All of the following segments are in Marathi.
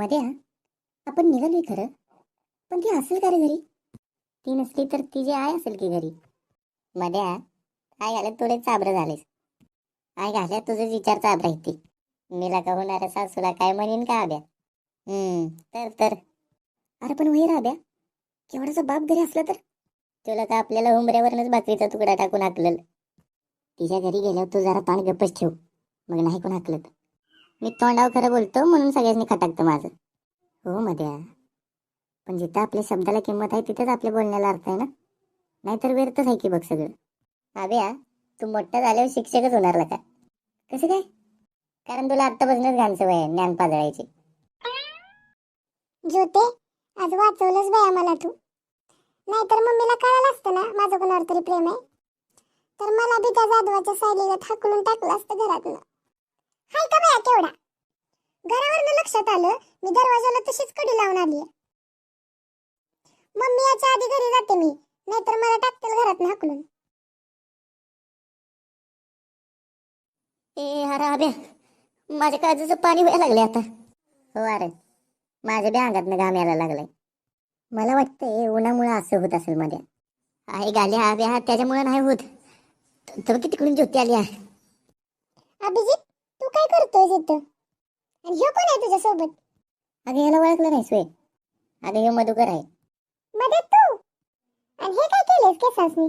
मध्ये आपण निघालोय खरं. पण ती असेल का रे घरी? ती नसली तर तिची आय असेल की घरी. मध्ये हा आय घालत थोडे चाबरं झालेस. आय घालत तुझेच विचार चाबरा ती. मीला का होणार सासूला काय म्हणेन का आब्या? हम्म तर तर. अरे पण वही राब्या केवढाचा बाप घरी असला तर? तुला का आपल्याला उमऱ्यावरनच भाकरीचा तुकडा टाकून हाकलल? तिच्या घरी गेल्यावर तू जरा ताण गप्पच ठेव. मग नाही कोण हाकलत. मी तोंडावर खरं बोलतो म्हणून सगळ्यांनी खटाकतं माझं. हो मध्या. पण जिथं आपल्या शब्दाला किंमत आहे तिथेच आपल्या बोलण्याला अर्थ आहे ना? नाहीतर व्यर्थच आहे की बघ सगळं. अभ्या तू मोठा झाल्यावर शिक्षकच होणार का? कसं काय? कारण तुला आत्तापासूनच घाण सवय आहे ज्ञान पाजळायची. ज्योते आज वाचवलंच बाया मला तू. नाहीतर मम्मीला कळालं असतं ना माझं कोणावर तरी प्रेम आहे? तर मला बी त्या जाधवाच्या सायलीला हाकलून टाकलं असतं घरातनं हाय का बाया केवढा घरावरनं लक्षात आलं मी दरवाजाला तशीच कडी लावून आली मम्मी याच्या आधी घरी जाते मी नाहीतर मला टाकतील घरातनं हाकलून. ए अरे अभ्या माझ्या काळजाचं पाणी व्हायला लागले आता. हो अरे माझ्या बी अंगातनं घाम यायला लागलाय. मला वाटतंय उन्हामुळे असं होत असेल मध्ये. आहे गाल्या अभ्या त्याच्यामुळे नाही होत. तर किती तिकडून ज्योती आली आहे? अभिजित? काय करतोय इथं आणि ह्यो कोण आहे तुझ्या सोबत अगं याला ओळखलं नाही सोय. अगं हे मधुकर आहे. मध्ये तू? आणि हे काय केलंस केसासनी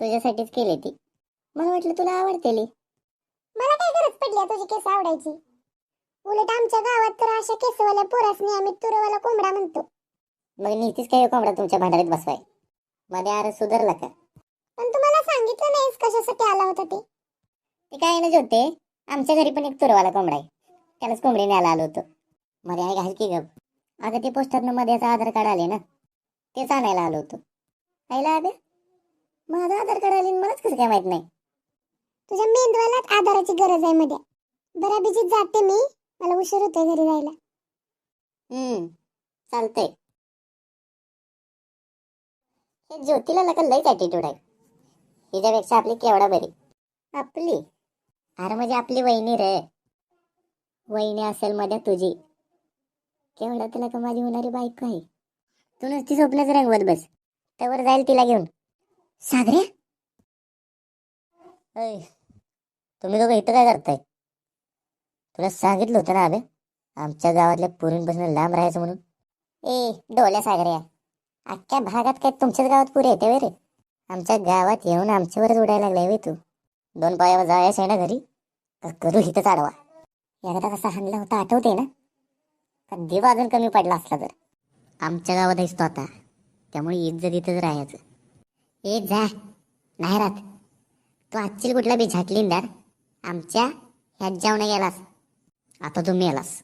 तुझ्यासाठीच केली ती. मला वाटलं तुला आवडतेली मला काय गरज पडली तुझी केस आवडायची? उलट आमच्या गावात तर अशा केसवाल्या पोरासनी आम्ही तुरवाला कोंबडा म्हणतो. मग नीतीच काय कोंबडा तुमच्या भांडारीत बसवाय? मध्ये अरे सुधारला का? पण तुम्हाला सांगितलं नाहीस कशासाठी आला होता ते. ते काय ना जोते आमच्या घरी पण एक तुरवाला कोंबडा आहे. त्यालाच कोंबडी न्यायला आलो होतो. मध्ये आहे घाल की गप. अगं ते पोस्टरनं मध्येचं आधार कार्ड आले ना. तेच आणायला आलो होतो. आईला अबे माझं आधार कार्ड आले मलाच कसं काय माहीत नाही. तुझ्या मेंदवालाच आधाराची गरज आहे मध्ये. बरा बिजीत जाते मी. मला उशीर होतोय घरी जायला. हम्म. चालतंय. हे ज्योतीला लका लईच ॲटिट्यूड आहे. हिच्यापेक्षा आपली केवढा बरी. आपली? अरे म्हणजे आपली वहिनी रे. वहिनी असेल मध्ये तुझी. केवढा तुला का माझी होणारी बायको आहे. तू नुसती स्वप्नच रंगवत बस. त्यावर जाईल तिला घेऊन. सागरे? ऐ, तुम्ही दोघं इथं काय करताय? तुला सांगितलं होतं ना अबे आमच्या गावातल्या पुरींपासून लांब राहायचं म्हणून. ए डोल्या सागऱ्या अख्ख्या भागात काय तुमच्याच गावात पुरे येते रे? आमच्या गावात येऊन आमच्यावरच उडायला लागलाय वे तू. दोन पायावर जायचं आहे ना घरी? तर करू हिथंच आडवा. एकदा कसा हाणला होता आठवते ना? का देव अजून कमी पडला असला तर. आमच्या गावात आहेस तो आता. त्यामुळे इज्जत इथंच राहायचं. ए जा. नाही राहत. तू आजची कुठला बी झाटलींदार आमच्या ह्यात जाऊन गेलास. आता तुम्ही येलास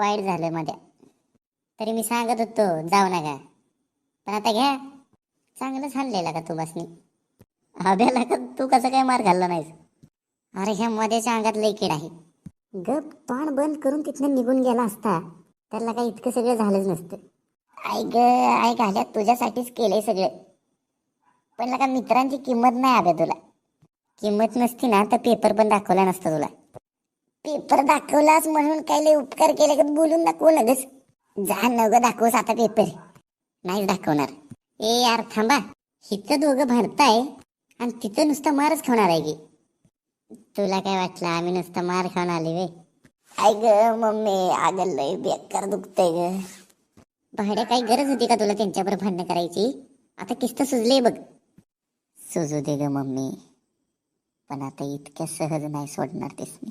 वाईट झालं मध्ये. तरी मी सांगत होतो जाऊ नका. पण आता घ्या. चांगलंच हाणलेला का तू बसनी. अभ्याला का तू कसं काय मार घालला नाहीस? अरे ह्या मध्येच्या अंगात लई किड आहे. गप तोंड बंद करून तिथनं निघून गेला असता त्याला काही इतकं सगळं झालंच नसतं. आई ऐक आल्या तुझ्यासाठीच केलंय सगळं. पण लका मित्रांची किंमत नाही अभ्या तुला. किंमत नसती ना तर पेपर पण दाखवला नसता तुला. पेपर दाखवलास म्हणून काय लय उपकार केले का बोलून दाखवू लगेच. जा नग दाखवस आता पेपर. नाहीच दाखवणार. ए यार थांबा. हिथं दोघं भरताय आणि तिथं नुसतं मारच खाणार आहे की. तुला काय वाटलं आम्ही नुसतं मार खाऊन आले वे आई ग मम्मी आगल लय बेकार दुखतंय ग. भाड्या काही गरज होती का तुला त्यांच्याबरोबर भांडणं करायची? आता किस्त सुजले बघ. सुजू दे ग मम्मी. पण आता इतक्या सहज नाही सोडणार तेच मी.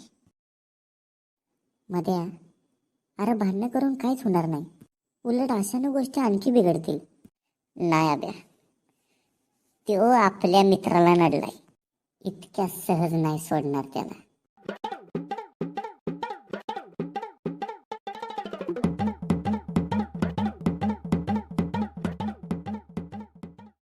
मध्या अरे भांडणं करून काहीच होणार नाही. उलट अशानं गोष्टी आणखी बिघडतील. नाही अभ्या तो आपल्या मित्राला नडलाय. इतक्या सहज नाही सोडणार त्याला.